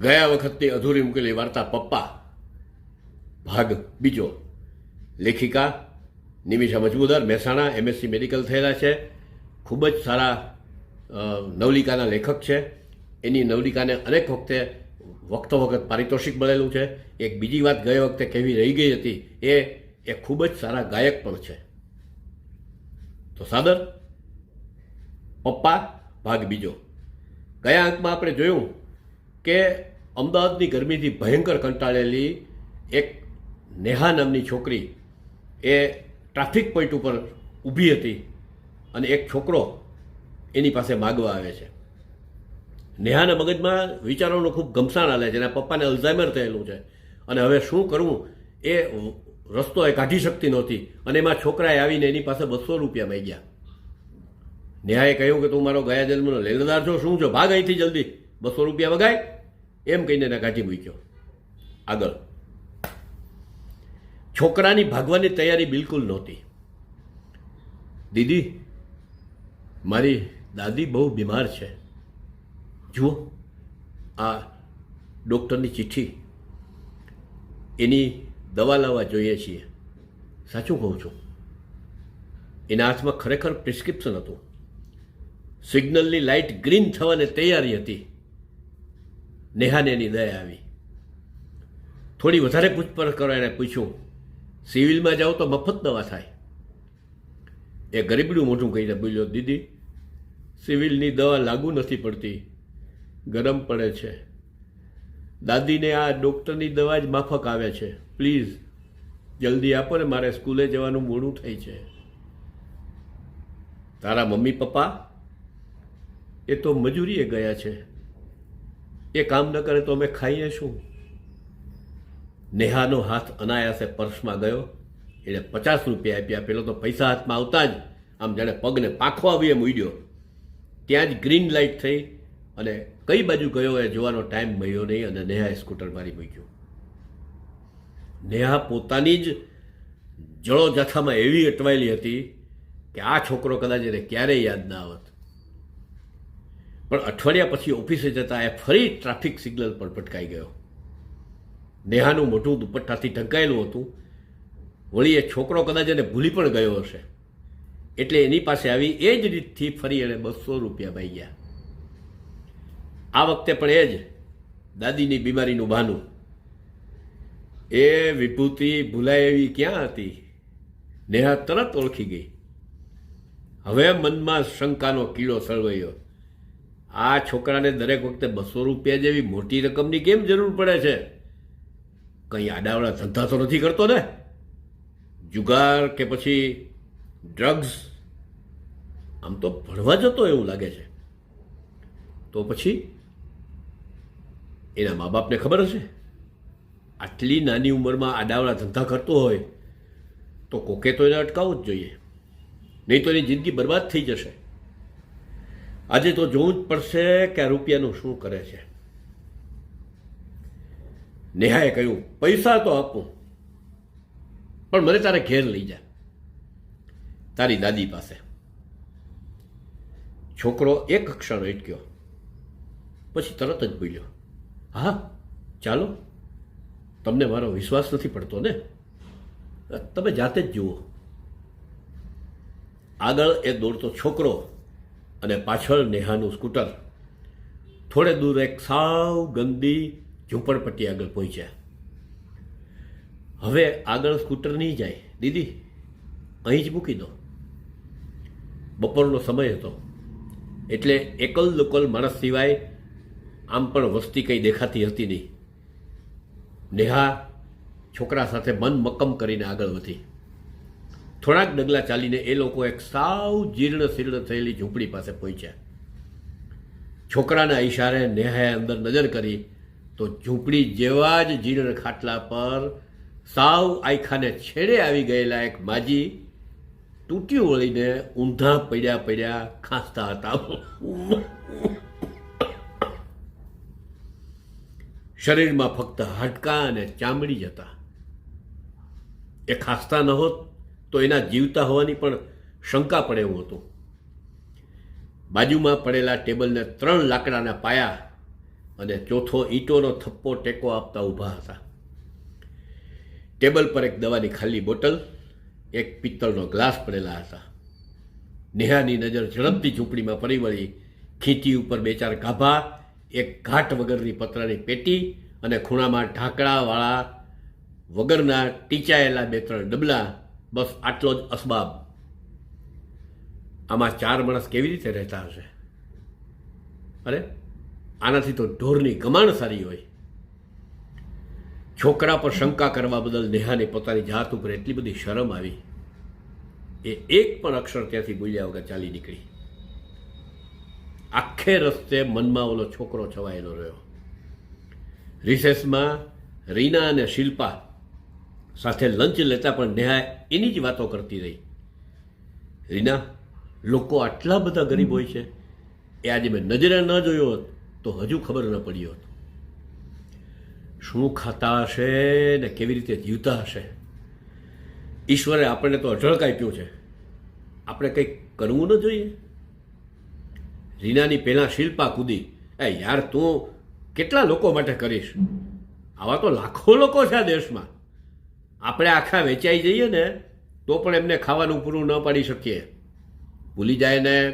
ગયા વખતની અધૂરી મૂકેલી વાર્તા પપ્પા. ભાગ બીજો. લેખિકા નિમિષા મજમુદાર, મહેસાણા એમએસસી મેડિકલ થયેલા છે. ખૂબ જ સારા નવલિકાના લેખક છે. એની નવલિકાને અનેક વખતે વખતો વખત પારિતોષિક મળેલું છે. એક બીજી વાત ગયા વખતે કેવી રહી ગઈ હતી એ એ ખૂબ જ સારા ગાયક પણ છે. તો સાદર, પપ્પા, ભાગ બીજો. ગયા અંકમાં આપણે જોયું કે અમદાવાદની ગરમીથી ભયંકર કંટાળેલી એક નેહા નામની છોકરી એ ટ્રાફિક પોઈન્ટ ઉપર ઊભી હતી અને એક છોકરો એની પાસે માગવા આવે છે. નેહાના મગજમાં વિચારોનું ખૂબ ગમસાણ હાલે છે એના પપ્પાને અલ્ઝાઇમર થયેલું છે. અને હવે શું કરવું? એ રસ્તો એ કાઢી શકતી નહોતી અને એમાં છોકરાએ આવીને એની પાસે બસો રૂપિયા માગ્યા. નેહાએ કહ્યું કે તું મારો ગયા જન્મનો લેલદાર છો, શું છો? ભાગ અહીંથી જલ્દી. બસો રૂપિયા વગાય એમ કહીને નકાજી મૂક્યો. આગળ. છોકરાની ભાગવાની તૈયારી બિલકુલ નહોતી. દીદી, મારી દાદી બહુ બીમાર છે. જુઓ, આ ડૉક્ટરની ચિઠ્ઠી. એની દવા લાવવા જોઈએ છીએ. સાચું કહું છું. એના હાથમાં ખરેખર પ્રિસ્ક્રિપ્શન હતું. સિગ્નલની લાઇટ ગ્રીન થવાની તૈયારી હતી. નેહાને એની દયા આવી. થોડી વધારે પૂછપરછ કરો એને પૂછ્યું સિવિલમાં જાઓ તો મફત દવા થાય. એ ગરીબડું મોઢું કહીને બોલ્યો, દીદી, સિવિલની દવા લાગુ નથી પડતી. ગરમ પડે છે. દાદીને આ ડૉક્ટરની દવા જ માફક આવે છે. પ્લીઝ, જલ્દી આપો ને મારે સ્કૂલે જવાનું મોડું થઈ છે. તારા મમ્મી પપ્પા? એ તો મજૂરીએ ગયા છે. એ કામ ન કરે તો અમે ખાઈએ શું? નેહાનો હાથ અનાયાસે પર્સમાં ગયો. એણે પચાસ રૂપિયા આપ્યા. પેલો તો પૈસા હાથમાં આવતા જ. આમ જાણે પગને પાખો આવી એમ ઉડ્યો ત્યાં જ ગ્રીન લાઇટ થઈ અને કઈ બાજુ ગયો એ જોવાનો ટાઈમ મળ્યો નહીં અને નેહાએ સ્કૂટર મારી મૂક્યું. નેહા પોતાની જ જળો જથામાં એવી અટવાયેલી હતી કે આ છોકરો કદાચ એને ક્યારેય યાદ ના આવત. પણ અઠવાડિયા પછી ઓફિસે જતા એ ફરી ટ્રાફિક સિગ્નલ પર ભટકાઈ ગયો. નેહાનું મોઢું દુપટ્ટાથી ઢંકાયેલું હતું. વળી એ છોકરો કદાચ એને ભૂલી પણ ગયો હશે. એટલે એની પાસે આવી એ જ રીતથી ફરી એણે બસો રૂપિયા ભાગ્યા. આ વખતે પણ એ જ દાદીની બીમારીનું બહાનું એ વિભૂતિ ભૂલાય એવી ક્યાં હતી? નેહા તરત ઓળખી ગઈ. હવે મનમાં શંકાનો કીડો સળવાયો. આ છોકરાને દરેક વખતે બસો રૂપિયા જેવી મોટી રકમની કેમ જરૂર પડે છે? કંઈ આડાવડા ધંધા તો નથી કરતો ને? જુગાર કે પછી ડ્રગ્સ આમ તો ભણવા જતો એવું લાગે છે. તો પછી એના મા બાપને ખબર હશે? આટલી નાની ઉંમરમાં આડાવડા ધંધા કરતો હોય તો કોકે તો એને અટકાવવું જ જોઈએ. નહીં તો એની જિંદગી બરબાદ થઈ જશે. આજે તો જોવું જ પડશે કે આ રૂપિયાનું શું કરે છે. નેહાએ કહ્યું, પૈસા તો આપું, પણ મને તારે ઘેર લઈ જા, તારી દાદી પાસે. છોકરો એક ક્ષણ અટક્યો, પછી તરત જ બોલ્યો, હા, ચાલો, તમને મારો વિશ્વાસ નથી પડતો ને? તમે જાતે જ જુઓ. આગળ એ દોડતો છોકરો અને પાછળ નેહાનું સ્કૂટર. થોડે દૂર એક સાવ ગંદી ઝૂંપડપટ્ટી આગળ પહોંચ્યા. હવે આગળ સ્કૂટર નહીં જાય. દીદી, અહીં જ મૂકી દો. બપોરનો સમય હતો. એટલે એકલ લોકલ માણસ સિવાય આમ પણ વસ્તી કંઈ દેખાતી હતી નહીં. નેહા છોકરા સાથે મન મક્કમ કરીને આગળ વધી. થોડાક ડગલા ચાલીને એ લોકો એક સાવ જીર્ણ શીર્ણ થયેલી ઝૂંપડી પાસે પહોંચ્યા. છોકરાના ઈશારે નેહાએ અંદર નજર કરી તો ઝૂંપડી જેવા જ જીર્ણ ખાટલા પર સાવ આયખાને છેડે આવી ગયેલા એક માજી તૂટ્યું વળીને ઊંધા પડ્યા પડ્યા ખાંસતા હતા. શરીરમાં ફક્ત હાડકા અને ચામડી જ હતા. એ ખાસતા ન હોત તો એના જીવતા હોવાની પણ શંકા પડે એવું હતું. બાજુમાં પડેલા ટેબલને ત્રણ લાકડાના પાયા અને ચોથો ઈંટોનો થપ્પો ટેકો આપતા ઊભા હતા. ટેબલ પર એક દવાની ખાલી બોટલ, એક પિત્તળનો ગ્લાસ પડેલા હતા. નેહાની નજર ઝડપથી ઝૂંપડીમાં પડી વળી ખીચી ઉપર બે ચાર ગાભા, એક ઘાટ વગરની પતરાની પેટી અને ખૂણામાં ઢાંકડાવાળા વગરના ટીચાયેલા બે ત્રણ ડબલા બસ આટલો જ અસબાબ. આમાં ચાર માણસ કેવી રીતે રહેતા હશે? અરે, આનાથી તો ઢોરની ગમાણ સારી હોય. છોકરા પર શંકા કરવા બદલ નેહાને પોતાની જાત ઉપર એટલી બધી શરમ આવી. એ એક પણ અક્ષર ત્યાંથી બોલ્યા વગર ચાલી નીકળી. આખે રસ્તે મનમાં ઓલો છોકરો છવાયેલો રહ્યો. રિસેસમાં રીના અને શિલ્પા સાથે લંચ લેતા પણ નેહા એની જ વાતો કરતી રહી. રીના, લોકો આટલા બધા ગરીબ હોય છે, એ આજે મેં નજરે ન જોયો હોત, તો હજુ ખબર ન પડી હોત. શું ખાતા હશે ને કેવી રીતે જીવતા હશે? ઈશ્વરે આપણને તો અઢળક આપ્યું છે. આપણે કંઈક કરવું ન જોઈએ. રીનાની પહેલાં શિલ્પા કૂદી, એ યાર તું કેટલા લોકો માટે કરીશ? આવા તો લાખો લોકો છે આ દેશમાં. આપણે આખા વેચાઈ જઈએ ને, તો પણ એમને ખાવાનું પૂરું ન પાડી શકીએ. ભૂલી જાય ને,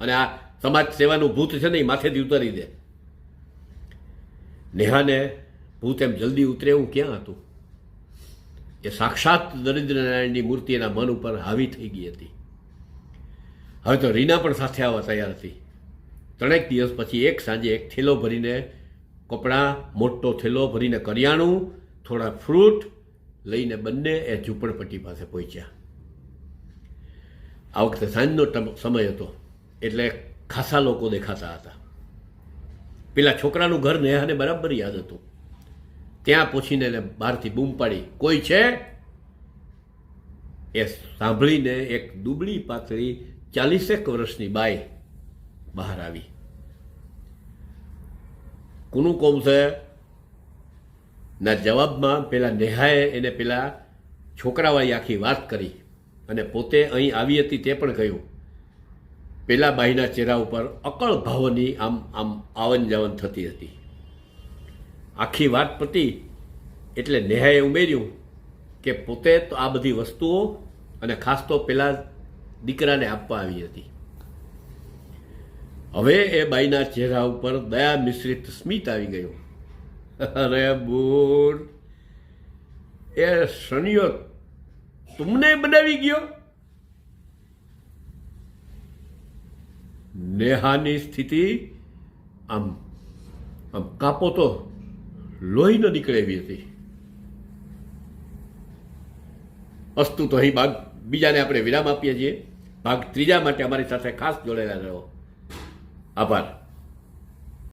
અને આ સમાજ સેવાનું ભૂત છે ને, એ માથેથી ઉતારી દે. નેહાને ભૂત એમ જલ્દી ઉતરે એવું ક્યાં હતું? એ સાક્ષાત દરિદ્રનારાયણની મૂર્તિ એના મન ઉપર હાવી થઈ ગઈ હતી. હવે તો રીના પણ સાથે આવવા તૈયાર હતી. ત્રણેક દિવસ પછી એક સાંજે એક થેલો ભરીને, કપડાં, મોટો થેલો ભરીને કરિયાણું, થોડા ફ્રૂટ લઈને બંને એ ઝૂંપડપટ્ટી પાસે પહોંચ્યા. આ વખતે સાંજનો સમય હતો, એટલે ખાસા લોકો દેખાતા હતા. પેલા છોકરાનું ઘર નેહાને બરાબર યાદ હતું. ત્યાં પહોંચીને એને બહારથી બૂમ પાડી, કોઈ છે? એ સાંભળીને એક દુબળી પાતળી ચાલીસેક વર્ષની બાઈ બહાર આવી. કુનું કોમ છે ના જવાબમાં પેલા નેહાએ એને પેલા છોકરાવાળી આખી વાત કરી અને પોતે અહીં આવી હતી તે પણ કહ્યું. પેલા બાઈના ચહેરા ઉપર અકળ ભાવની આમ આમ આવન જાવન થતી હતી. આખી વાત પતી એટલે નેહાએ ઉમેર્યું કે પોતે તો આ બધી વસ્તુઓ અને ખાસ તો પેલા દીકરાને આપવા આવી હતી. હવે એ બાઈના ચહેરા ઉપર દયા મિશ્રિત સ્મિત આવી ગયું. અરે બોર એ શનિયો તુમને બનાવી ગયો? નેહાની સ્થિતિ આમ આમ કાપો તો લોહી ન નીકળે એવી હતી. અસ્તુ તો અહીં ભાગ બીજાને આપણે વિરામ આપીએ છીએ. ભાગ ત્રીજા માટે અમારી સાથે ખાસ જોડાયેલા રહ્યો આભાર.